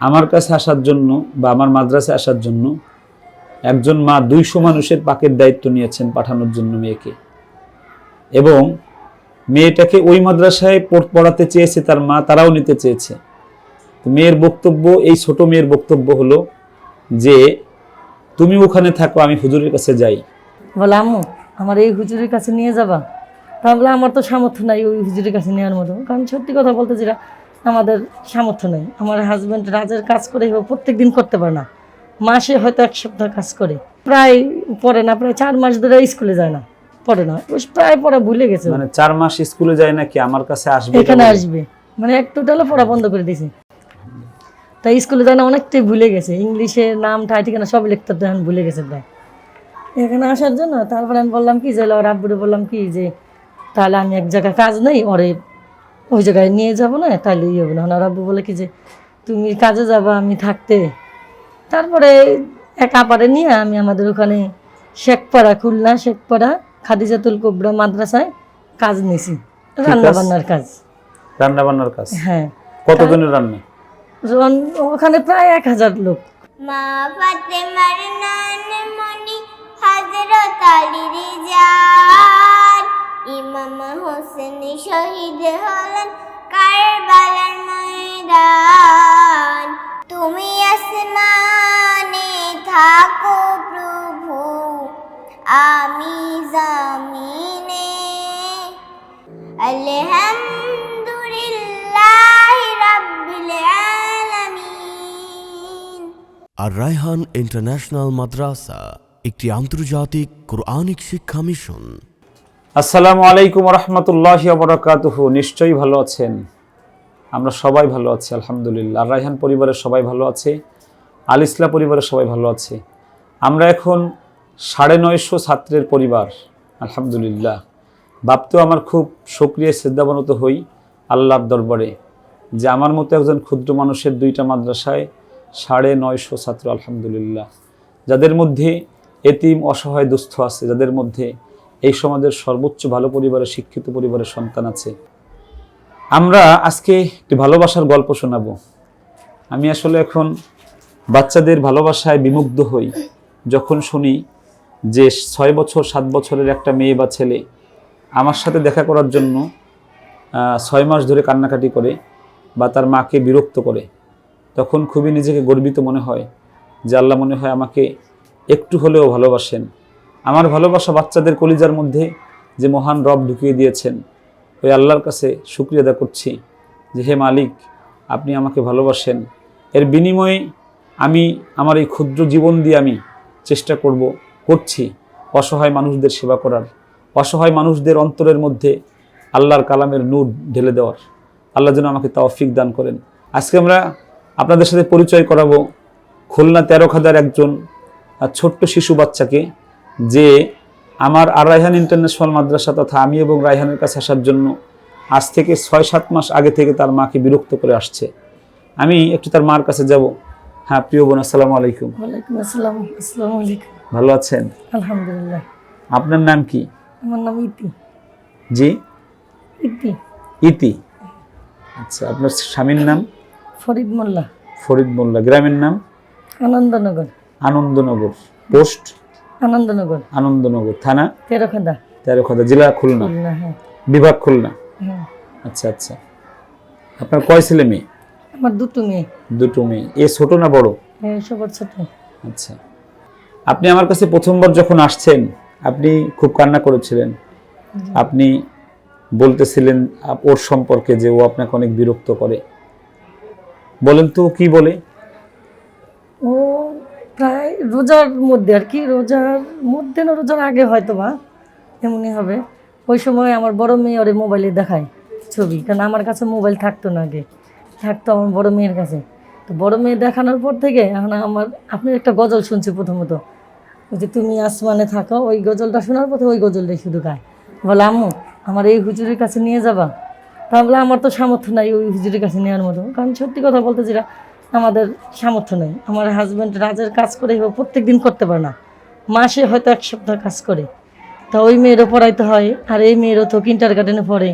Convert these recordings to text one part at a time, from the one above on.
আমার কাছে আসার জন্য বা আমার মাদ্রাসে আসার জন্য একজন মা দুইশো মানুষের পাকের দায়িত্ব নিয়েছেন পাঠানোর জন্য মেয়েকে। এবং মেয়েটাকে ওই মাদ্রাসায় পড়- পড়াতে চেয়েছে তার মা, তারাও নিতে চেয়েছে। মেয়ের বক্তব্য, এই ছোট মেয়ের বক্তব্য হলো যে, তুমি ওখানে থাকো, আমি হুজুরের কাছে যাই। বলে, আম্মু, আমার এই হুজুরের কাছে নিয়ে যাবা? তা বলে, আমার তো সামর্থ্য নাই ওই হুজুরের কাছে নেওয়ার মতো। কারণ সত্যি কথা বলতে যেটা আমাদের সামর্থ্য নেই। আমার হাজব্যান্ড রাজের কাজ করে প্রত্যেক দিন করতে পারে না। মাসে হয়তো এক সপ্তাহ কাজ করে। প্রায় পড়ে না প্রায় চার মাস ধরে স্কুলে যায় না। পড়ে না। প্রায় পড়া ভুলে গেছে। মানে চার মাস স্কুলে যায় নাকি? আমার কাছে আসবে এখানে আসবে। মানে এক টোটালও পড়া বন্ধ করে দিয়েছে। তাই স্কুলে যায় না অনেকটাই ভুলে গেছে। ইংলিশে নাম ঠাই ঠিকানা সব লিখতে তো এখন ভুলে গেছে প্রায়। এখানে আসার জন্য তারপরে আমি বললাম কি যে ওর আব্বুরে বললাম কি যে তাহলে আমি এক জায়গায় কাজ নেই ওরে ওই জায়গায় নিয়ে যাব না তাহলে ইয়ে হবে না। আব্বু বলে কি যে তুমি কাজে যাবা আমি থাকতে। তারপরে এক আপারে নিয়ে আমি আমাদের ওখানে শেখপাড়া খুলনা শেখপাড়া খাদিজাতুল কোবরা মাদ্রাসায় কাজ নিছি। রান্না বান্নার কাজ। রান্না বান্নার কাজ? হ্যাঁ। কতদিনের রান্না? ওখানে প্রায় এক হাজার লোক। মা ফাতেমার নানমণি হযরত আলীর জান ইমাম হোসেন শহীদ হলেন কারবালার ময়দান। তুমি আসমানে থাকো প্রভু, আমি জামিনে। আলহামদুলিল্লাহ রাব্বিল আলামিন। আর রায়হান ইন্টারন্যাশনাল মাদ্রাসা, একটি আন্তর্জাতিক কোরআনিক শিক্ষা মিশন। আসসালামু আলাইকুম রহমতুল্লাহ বরকাতুহ নিশ্চয়ই ভালো আছেন? আমরা সবাই ভালো আছি, আলহামদুলিল্লাহ। রায়হান পরিবারের সবাই ভালো আছে? আল ইসলা পরিবারের সবাই ভালো আছে? আমরা এখন সাড়ে নয়শো ছাত্রের পরিবার, আলহামদুলিল্লাহ। ভাবতেও আমার খুব সক্রিয় শ্রদ্ধাবনত হই আল্লাহর দরবারে যে আমার মতো একজন ক্ষুদ্র মানুষের দুইটা মাদ্রাসায় সাড়ে নয়শো ছাত্র, আলহামদুলিল্লাহ। যাদের মধ্যে এতিম অসহায় দুস্থ আছে, যাদের মধ্যে এই সমাজের সর্বোচ্চ ভালো পরিবারের শিক্ষিত পরিবারের সন্তান আছে। আমরা আজকে একটি ভালোবাসার গল্প শোনাবো। আমি আসলে এখন বাচ্চাদের ভালোবাসায় বিমুগ্ধ হই যখন শুনি যে ছয় বছর, সাত বছরের একটা মেয়ে বা ছেলে আমার সাথে দেখা করার জন্য ছয় মাস ধরে কান্নাকাটি করে বা তার মাকে বিরক্ত করে। তখন খুবই নিজেকে গর্বিত মনে হয় যে আল্লাহ মনে হয় আমাকে একটু হলেও ভালোবাসেন। আমার ভালোবাসা বাচ্চাদের কলিজার মধ্যে যে মহান রব ঢুকিয়ে দিয়েছেন, ওই আল্লাহর কাছে শুক্রিয়া আদা করছি যে, হে মালিক, আপনি আমাকে ভালোবাসেন। এর বিনিময়ে আমি আমার এই ক্ষুদ্র জীবন দিয়ে আমি চেষ্টা করব, করছি অসহায় মানুষদের সেবা করার, অসহায় মানুষদের অন্তরের মধ্যে আল্লাহর কালামের নূর ঢেলে দেওয়ার। আল্লাহ যেন আমাকে তৌফিক দান করেন। আজকে আমরা আপনাদের সাথে পরিচয় করাবো। খুলনা তেরো খাদার একজন ছোট্ট শিশু বাচ্চাকে যে আমার আর রায়হান ইন্টারন্যাশনাল মাদ্রাসা তথা আমি এবং রায়হানের কাছে আসার জন্য আজ থেকে ছয় সাত মাস আগে থেকে তার মাকে বিরক্ত করে আসছে। আমি একটু তার মার কাছে যাব। হ্যাঁ প্রিয় বোন আসসালামু আলাইকুম। ওয়ালাইকুম আসসালাম। আসসালামু আলাইকুম। ভালো আছেন? আলহামদুলিল্লাহ। আপনার নাম কি? আমার নাম ইতি। জি? ইতি। ইতি। আচ্ছা আপনার স্বামীর নাম? ফরিদ মোল্লা। ফরিদ মোল্লা। গ্রামের নাম? আনন্দনগর। আনন্দনগর। পোস্ট? আনন্দনগর। আনন্দনগর থানা? তেরোখাদা। তেরোখাদা জেলা খুলনা? হ্যাঁ। বিভাগ খুলনা? হ্যাঁ। আচ্ছা আচ্ছা। আপনার কয় ছেলে মেয়ে? আমার দুটো মেয়ে। দুটো মেয়ে। এ ছোট না বড়? হ্যাঁ সবার ছোট। আচ্ছা। আপনি আমার কাছে প্রথমবার যখন আসছেন আপনি খুব কান্না করেছিলেন। আপনি বলতেছিলেন ওর সম্পর্কে যে ও আপনাকে অনেক বিরক্ত করে। বলেন তো কি বলে? ও রোজার মধ্যে আর কি, রোজার মধ্যে না, রোজার আগে হয়তো বা এমনই হবে। ওই সময় আমার বড় মেয়ে ওরে মোবাইলে দেখায় ছবি, কারণ আমার কাছে মোবাইল থাকতো না আগে, থাকতো আমার বড় মেয়ের কাছে। তো বড় মেয়ে দেখানোর পর থেকে এখন আমার, আপনি একটা গজল শুনছি প্রথমত। যে তুমি আসমানে থাকো, ওই গজলটা শোনার পথে ওই গজলটাই শুধু গায়। বলে, আম্মু, আমার এই হুজুরের কাছে নিয়ে যাবা? তা বলে, আমার তো সামর্থ্য নাই ওই হুজুরের কাছে নেওয়ার মতো। কারণ সত্যি কথা বলতে যেটা আমাদের সামর্থ্য নেই। আমার হাজব্যান্ড রাজের কাজ করে প্রত্যেক দিন করতে পারে না। মাসে হয়তো এক সপ্তাহ কাজ করে। তা ওই মেয়েরও পড়াইতে হয় আর এই মেয়েরও তো কিন্টার গার্ডেনে পড়ে।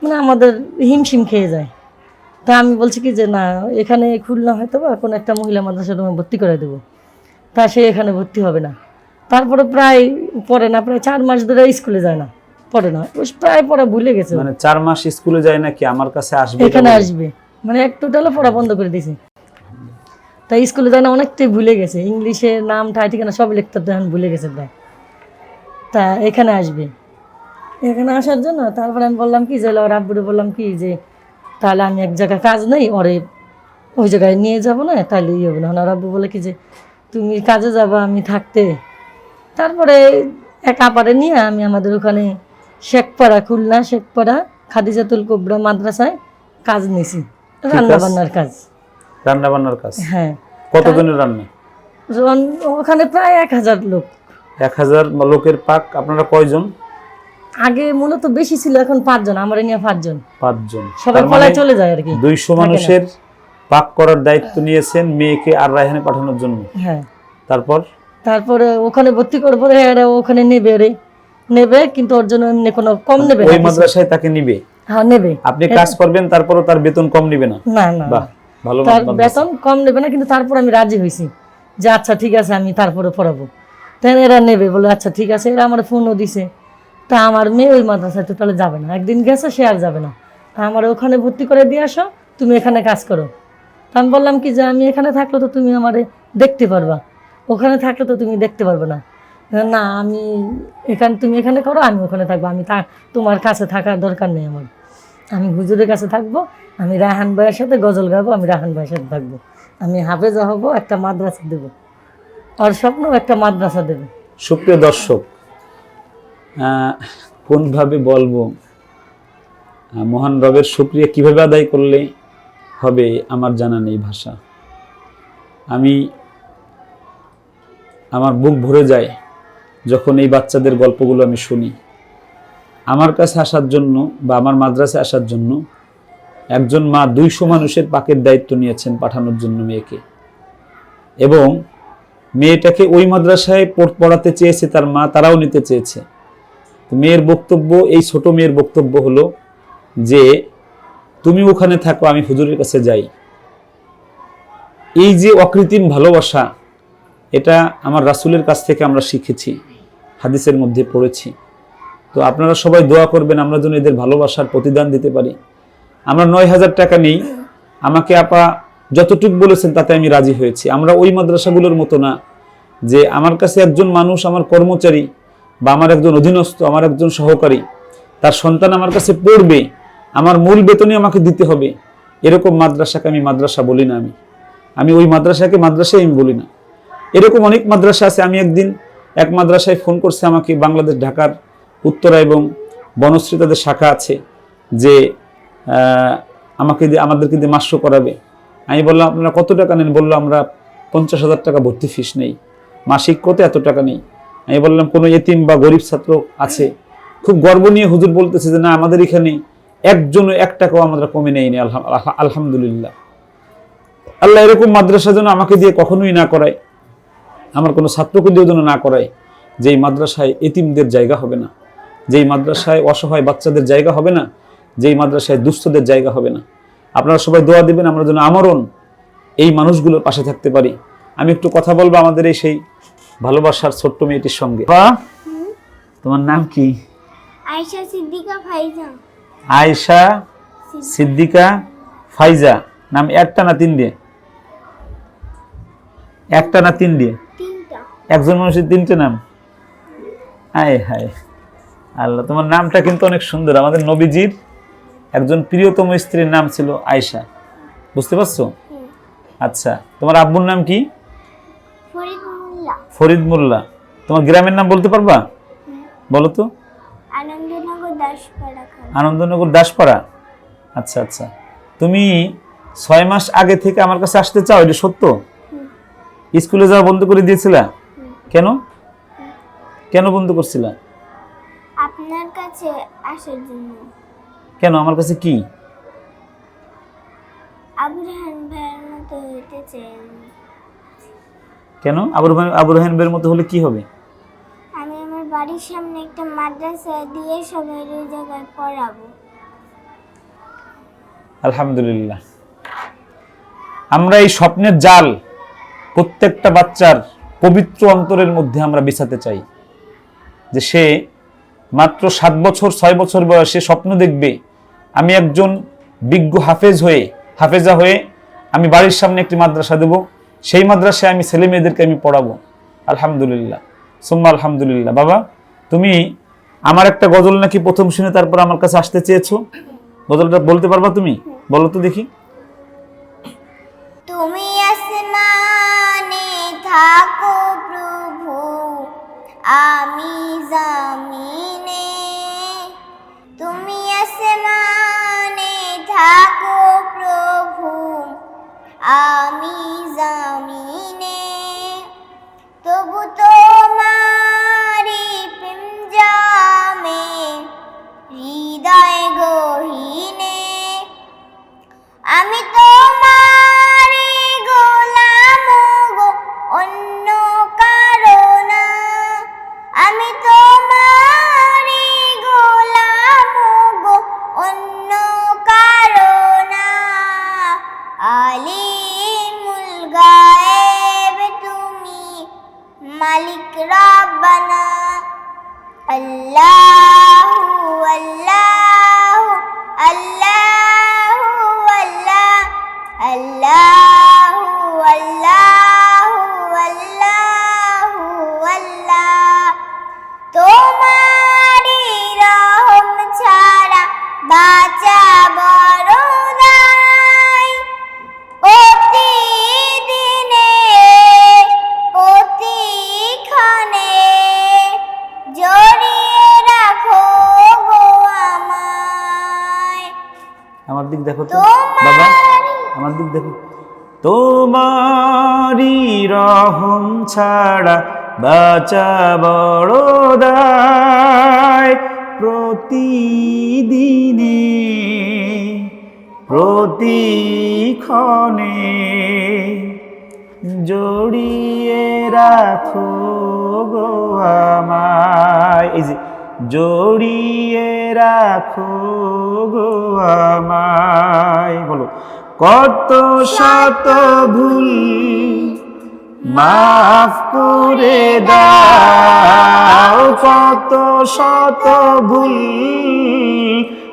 মানে আমাদের হিমশিম খেয়ে যায়। তা আমি বলছি কি যে না এখানে খুলনা হয়তো বা কোনো একটা মহিলা মাদ্রাসা তোমায় ভর্তি করে দেবো। তা সে এখানে ভর্তি হবে না। তারপরে প্রায় পড়ে না প্রায় চার মাস ধরে স্কুলে যায় না পড়ে না। প্রায় পড়া ভুলে গেছে মানে চার মাস স্কুলে যায় নাকি? আমার কাছে আসবে এখানে আসবে। মানে এক টোটালও পড়া বন্ধ করে দিয়েছে। তাই স্কুলে যায় না অনেকটাই ভুলে গেছে। ইংলিশে নাম ঠাই ঠিকানা সব লিখতে এখন ভুলে গেছে প্রায়। তা এখানে আসবে। এখানে আসার জন্য তারপরে আমি বললাম কি যে ওর আব্বুরে বললাম কি যে তাহলে আমি এক জায়গায় কাজ নেই ওরে ওই জায়গায় নিয়ে যাব না তাহলে ইয়ে হবে না। ওনার আব্বু বলে কি যে তুমি কাজে যাবা আমি থাকতে। তারপরে এক আপারে নিয়ে আমি আমাদের ওখানে শেখপাড়া খুলনা শেখপাড়া খাদিজাতুল কোবরা মাদ্রাসায় কাজ নিছি রান্না বান্নার কাজ। রান্না বান্নার কাজ? হ্যাঁ। কতদিনের রান্না? রন- ওখানে প্রায় এক হাজার লোক। এক হাজার লোকের পাক আপনারা কয়জন? আগে মূলত বেশি ছিল এখন পাঁচজন আমার নিয়ে পাঁচজন। পাঁচজন। সবাই পলায় মানে চলে যায় আর কি দুইশো মানুষের পাক করার দায়িত্ব নিয়েছেন মেয়েকে আর রায়হানে পাঠানোর জন্য। হ্যাঁ। তারপর? তারপরে ওখানে ভর্তি করব পরে এরা ওখানে নেবে রে। নেবে কিন্তু ওর জন্য এমনি কোনো কম নেবে ওই মাদ্রাসায় তাকে নিবে? হ্যাঁ নেবে। আপনি কাজ করবেন তারপরও তার বেতন কম নিবে না না না। বাহ। তার বেতন কম নেবে না কিন্তু তারপর আমি রাজি হয়েছি যে আচ্ছা ঠিক আছে আমি তারপরে পড়াবো। তাই এরা নেবে বলে আচ্ছা ঠিক আছে এরা আমার ফোনও দিছে। তা আমার মেয়ে ওই মাদ্রাসায় তো তাহলে যাবে না। একদিন গেছে সে আর যাবে না। তা আমার ওখানে ভর্তি করে দিয়ে আসো তুমি এখানে কাজ করো। তা আমি বললাম কি যে আমি এখানে থাকলে তো তুমি আমারে দেখতে পারবা। ওখানে থাকলে তো তুমি দেখতে পারবে না। না আমি এখানে তুমি এখানে করো আমি ওখানে থাকব। আমি তা তোমার কাছে থাকার দরকার নেই আমার। আমি হুজুরের কাছে থাকব, আমি রাহান ভাইয়ের সাথে গজল গাবো, আমি রাহান ভাইয়ের সাথে থাকব। আমি হাফেজা হব, একটা মাদ্রাসা দেবো। আর স্বপ্ন একটা মাদ্রাসা দেবে। সুপ্রিয় দর্শক কোনভাবে বলব মহান রবের শুক্রিয়া কীভাবে আদায় করলে হবে আমার জানা নেই ভাষা। আমি আমার বুক ভরে যায় যখন এই বাচ্চাদের গল্পগুলো আমি শুনি। আমার কাছে আসার জন্য বা আমার মাদ্রাসায় আসার জন্য একজন মা দুইশো মানুষের পাকের দায়িত্ব নিয়েছেন পাঠানোর জন্য মেয়েকে। এবং মেয়েটাকে ওই মাদ্রাসায় পড়- পড়াতে চেয়েছে তার মা, তারাও নিতে চেয়েছে। তো মেয়ের বক্তব্য, এই ছোট মেয়ের বক্তব্য হলো যে, তুমি ওখানে থাকো, আমি হুজুরের কাছে যাই। এই যে অকৃত্রিম ভালোবাসা, এটা আমার রাসূলের কাছ থেকে আমরা শিখেছি, হাদিসের মধ্যে পড়েছি। তো আপনারা সবাই দোয়া করবেন, আমরা যেন এদের ভালোবাসার প্রতিদান দিতে পারি। আমরা নয় হাজার টাকা নেই, আমাকে আপা যতটুকু বলেছেন তাতে আমি রাজি হয়েছি। আমরা ওই মাদ্রাসাগুলোর মতো না যে আমার কাছে একজন মানুষ, আমার কর্মচারী বা আমার একজন অধীনস্থ, আমার একজন সহকারী, তার সন্তান আমার কাছে পড়বে, আমার মূল বেতনই আমাকে দিতে হবে। এরকম মাদ্রাসাকে আমি মাদ্রাসা বলি না আমি। আমি ওই মাদ্রাসাকে মাদ্রাসায় আমি বলি না। এরকম অনেক মাদ্রাসা আছে। আমি একদিন এক মাদ্রাসায় ফোন করছে আমাকে, বাংলাদেশ ঢাকার উত্তরা এবং বনশ্রী তাদের শাখা আছে যে আমাকে দিয়ে, আমাদেরকে দিয়ে মাস্য করাবে। আমি বললাম, আপনারা কত টাকা নেন? বলল, আমরা পঞ্চাশ হাজার টাকা ভর্তি ফিস নেই। মাসিক কত এত টাকা নেই? আমি বললাম, কোনো এতিম বা গরিব ছাত্র আছে? খুব গর্ব নিয়ে হুজুর বলতেছে যে, না, আমাদের এখানে একজনও এক টাকাও আমরা কমে আলহা- আলহামদুলিল্লাহ। আল্লাহ এরকম মাদ্রাসা যেন আমাকে দিয়ে কখনোই না করায়, আমার কোনো ছাত্রকে দিয়ে যেন না করায়, যে এই মাদ্রাসায় এতিমদের জায়গা হবে না। যেই মাদ্রাসায় অসহায় বাচ্চাদের জায়গা হবে না যেই মাদ্রাসায় দুস্থদের জায়গা হবে না। আপনারা সবাই দোয়া দেবেন আমরা যেন আমরণ এই মানুষগুলোর পাশে থাকতে পারি। আমি একটু কথা বলব আমাদের এই সেই ভালোবাসার ছোট্ট মেয়েটির সঙ্গে। বা তোমার নাম কি? আয়শা সিদ্দিকা ফাইজা। আয়েশা সিদ্দিকা ফাইজা। নাম একটা না তিন দিয়ে? একটা না তিন দিয়ে? তিনটা। একজন মানুষের তিনটে নাম? হায় হায়। আল্লাহ তোমার নামটা কিন্তু অনেক সুন্দর। আমাদের নবীজির একজন প্রিয়তম স্ত্রীর নাম ছিল আয়েশা। বুঝতে পারছ? আচ্ছা তোমার আব্বুর নাম কি? ফরিদ মোল্লা। তোমার গ্রামের নাম বলতে পারবা? বলো তো। আনন্দনগর দাসপাড়া আনন্দনগর দাসপাড়া? আচ্ছা আচ্ছা। তুমি ছয় মাস আগে থেকে আমার কাছে আসতে চাও এটা সত্য? স্কুলে যাওয়া বন্ধ করে দিয়েছিলা? কেন? কেন বন্ধ করছিলা? আপনার কাছে আসার জন্য। কেন? আমার কাছে কি? আবু রেহান ভাইয়ের মতো হইতে চাই কেন? আবু আবু রহেনবের মতো হলে কি হবে? আমি আমার বাড়ির সামনে একটা মাদ্রাসা দিয়ে সবাই ওই জায়গায় পড়াবো। আলহামদুলিল্লাহ। আমরা এই স্বপ্নের জাল প্রত্যেকটা বাচ্চার পবিত্র অন্তরের মধ্যে আমরা বিছাতে চাই। যে সে মাত্র সাত বছর, ছয় বছর বয়সে স্বপ্ন দেখবে। আমি একজন বিজ্ঞ হাফেজ হয়ে, হাফেজা হয়ে আমি বাড়ির সামনে একটি মাদ্রাসা দেব। সেই মাদ্রাসায় আমি ছেলে মেয়েদেরকে আমি পড়াবো। আলহামদুলিল্লাহ। সুম্মা আলহামদুলিল্লাহ। বাবা, তুমি আমার একটা গজল নাকি প্রথম শুনে তারপর আমার কাছে আসতে চেয়েছো? গজলটা বলতে পারবা তুমি? বলো তো দেখি। তুমি আসমানে থাকো প্রভু, আমি জামিনে দেখো তো। বাবা আমার দিক দেখো। তোমারি রহম ছাড়া বাঁচা বড় দায়। প্রতিদিনে প্রতিক্ষণে জড়িয়ে রাখো গো আমায়। এই যে জড়িয়ে রাখো গো আমায়। বলো, কত শত ভুল মাফ করে দাও, কত শত ভুল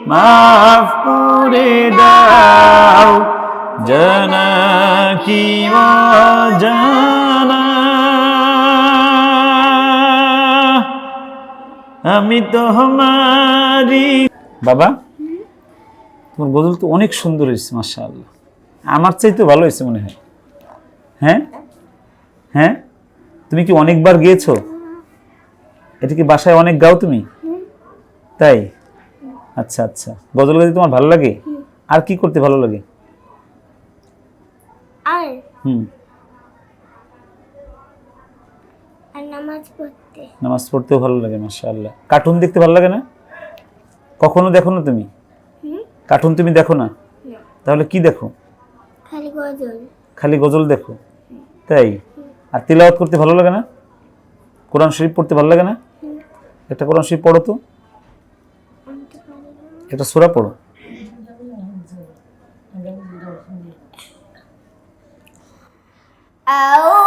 মাফ করে দাও। জানা কি জানা আমি তো হমারি বাবা তোমার গজল তো অনেক সুন্দর হয়েছে মাসা আল্লাহ আমার চাইতে ভালো হয়েছে মনে হয়। হ্যাঁ? হ্যাঁ? তুমি কি অনেকবার গিয়েছো? এটা কি বাসায় অনেক গাও তুমি? তাই? আচ্ছা আচ্ছা। গজল গাইতে তোমার ভালো লাগে? আর কি করতে ভালো লাগে? আর হুম। আর নামাজ পড়তে নামাজ পড়তেও ভালো লাগে মাশাআল্লাহ। কার্টুন দেখতে ভালো লাগে না? কখনো দেখো না তুমি? কার্টুন তুমি দেখো না? তাহলে কি দেখো? খালি গজল। খালি গজল দেখো? তাই? আর তিলাওয়াত করতে ভালো লাগে না? কোরআন শরীফ পড়তে ভালো লাগে না? একটা কোরআন শরীফ পড়ো তো। একটা সুরা পড়ো। আও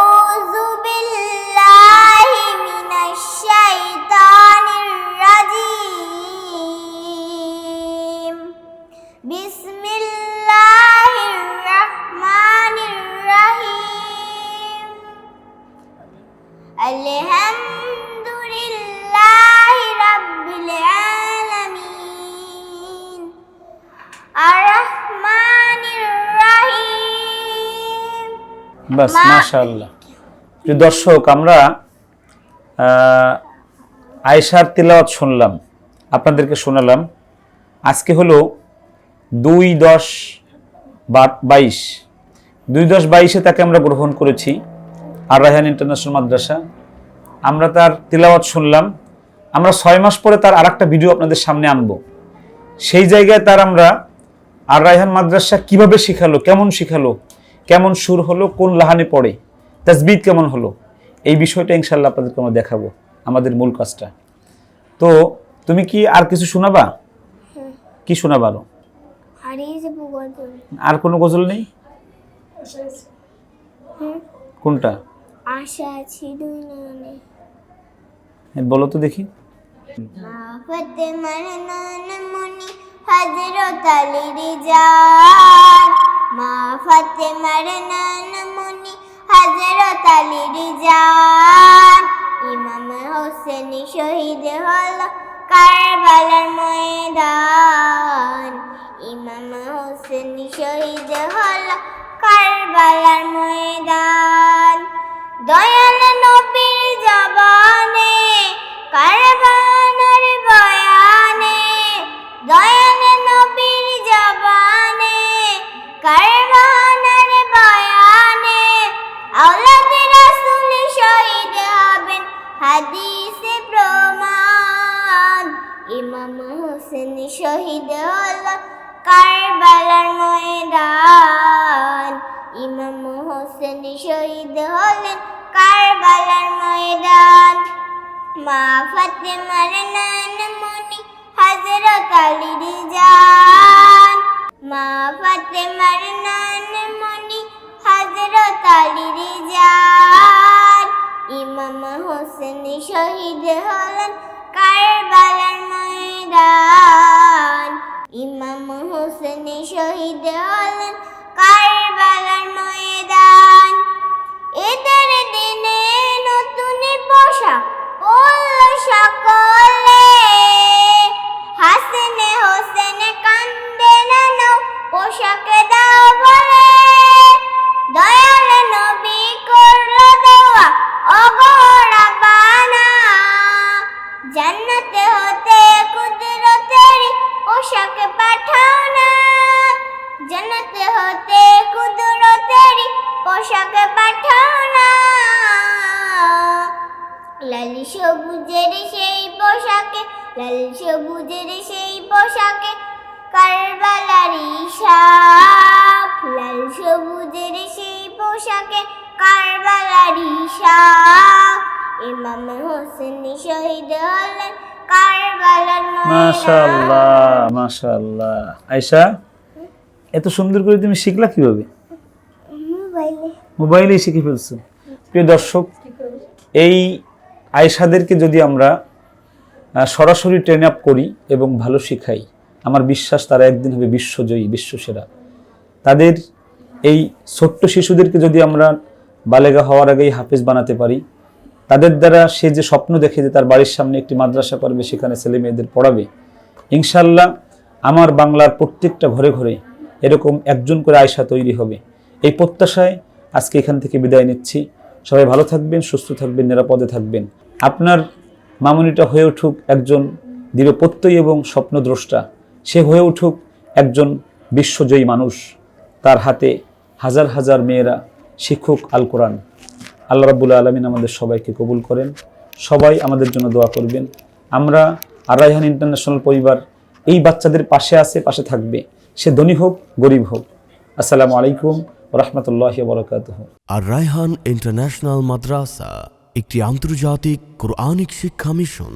বাস মাশাআল্লাহ। প্রিয় দর্শক আমরা আহ, আয়েশার তিলাওয়াত শুনলাম। আপনাদেরকে শোনালাম। আজকে হলো দুই দশ বা- বাইশ। দুই দশ বাইশে তাকে আমরা গ্রহণ করেছি আর রায়হান ইন্টারন্যাশনাল মাদ্রাসা। আমরা তার তিলাওয়াত শুনলাম। আমরা ছয় মাস পরে তার আর একটা ভিডিও আপনাদের সামনে আনব। সেই জায়গায় তার আমরা আর রায়হান মাদ্রাসা কীভাবে শিখালো কেমন শিখালো কেমন সুর হলো কোন লাহানে পড়ে তাজবিদ কেমন হলো এই বিষয়টা ইনশাল্লাহ আপনাদেরকে আমরা দেখাবো আমাদের মূল কাজটা। তো তুমি কি আর কিছু শোনাবা? কি শোনাবা আরও? আর কোনো গজল নেই? কোনটা? আশা আছি দুই নয়নে বলো তো দেখি। মা ফাতেমার নানমণি হযরত আলীর জান মা ফাতেমার নানমণি হযরত আলীর জান। ইমাম হোসেন শহীদ হল কারবালার ময়দান। ইমাম হোসেন শহীদ হল কারবালার ময়দান। দয়াল নবীর জবানে কারবানার মা ফাতেমার নানমণি হযরত আলীর জান। মা ফাতেমার নানমণি হযরত আলীর জান। ইমাম হোসেন শহীদ হলেন কারবালার ময়দান। ইমাম হোসেন শহীদ হলেন সকলে হাসনে হোসেনে কান্দে না পোশাকে দাও ময়দান। মাশাআল্লাহ মাশাআল্লাহ। আয়শা এত সুন্দর করে তুমি শিখলা কীভাবে? মোবাইলেই শিখে ফেলছো। প্রিয় দর্শক এই আয়সাদেরকে যদি আমরা সরাসরি ট্রেন আপ করি এবং ভালো শিখাই আমার বিশ্বাস তারা একদিন হবে বিশ্বজয়ী বিশ্বসেরা। তাদের এই ছোট্ট শিশুদেরকে যদি আমরা বালেগা হওয়ার আগেই হাফেজ বানাতে পারি তাদের দ্বারা সে যে স্বপ্ন দেখে যে তার বাড়ির সামনে একটি মাদ্রাসা করবে সেখানে ছেলে মেয়েদের পড়াবে ইনশাল্লাহ আমার বাংলার প্রত্যেকটা ঘরে ঘরে এরকম একজন করে আয়সা তৈরি হবে। এই প্রত্যাশায় আজকে এখান থেকে বিদায় নিচ্ছি। সবাই ভালো থাকবেন, সুস্থ থাকবেন, নিরাপদে থাকবেন। আপনার মামুনিটা হয়ে উঠুক একজন দৃঢ়প্রত্যয়ী এবং স্বপ্নদ্রষ্টা। সে হয়ে উঠুক একজন বিশ্বজয়ী মানুষ। তার হাতে হাজার হাজার মেয়েরা শিক্ষক আল কোরআন। আল্লাহ রাব্বুল আলমিন আমাদের সবাইকে কবুল করেন। সবাই আমাদের জন্য দোয়া করবেন। আমরা আর রায়হান ইন্টারন্যাশনাল পরিবার এই বাচ্চাদের পাশে আছে, পাশে থাকবে। সে ধনী হোক, গরিব হোক। আসসালামু আলাইকুম রহমতুল্লাহ বরকাত আর রায়হান ইন্টারন্যাশনাল মাদ্রাসা, একটি আন্তর্জাতিক কোরআনিক শিক্ষা মিশন।